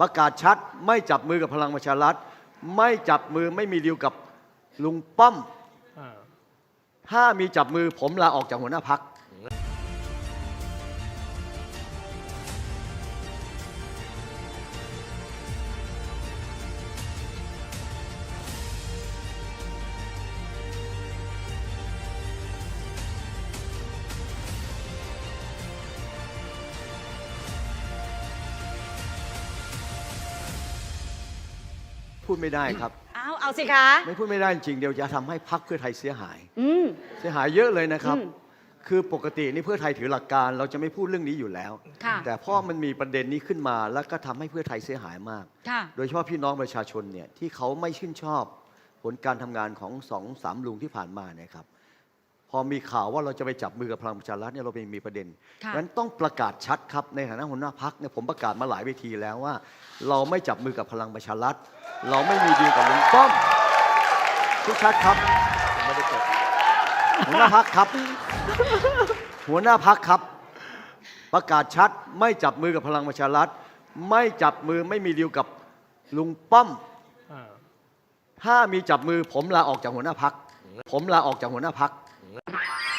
ประกาศชัดไม่จับมือกับพลังประชารัฐ ไม่จับมือไม่มีดีลกับลุงป้อมอ่าถ้ามีจับมือผมลาออกจากหัวหน้าพัก พูดไม่ได้ครับ อ้าวเอาสิคะ ไม่พูดไม่ได้จริงเดี๋ยวจะทำให้พักเพื่อไทยเสียหาย อืม เสียหายเยอะเลยนะครับ อืมคือปกตินี่เพื่อไทยถือหลักการเราจะไม่พูดเรื่องนี้อยู่แล้ว ค่ะแต่เพราะมันมีประเด็นนี้ขึ้นมาแล้วก็ทำให้เพื่อไทยเสียหายมาก ค่ะ โดยเฉพาะพี่น้องประชาชนเนี่ยที่เขาไม่ชื่นชอบผลการทำงานของสองสามลุงที่ผ่านมาเนี่ยครับ พอมีข่าวว่าเราจะไปจับมือกับพลังประชารัฐเนี่ยเราไปมีประเด็นค่ะนั้นต้องประกาศชัดครับในฐานะหัวหน้าพักเนี่ยผมประกาศมาหลายเวทีแล้วว่า เราไม่จับมือกับพลังประชารัฐ เราไม่มีดีลกับลุงป้อมทุกชัดครับผมไม่ได้จดหัวหน้าพักครับ หัวหน้าพักครับ ประกาศชัดไม่จับมือกับพลังประชารัฐ ไม่จับมือไม่มีดีลกับลุงป้อมอ่าถ้ามีจับมือผมลาออกจากหัวหน้าพัก ผมลาออกจากหัวหน้าพัก 哎呀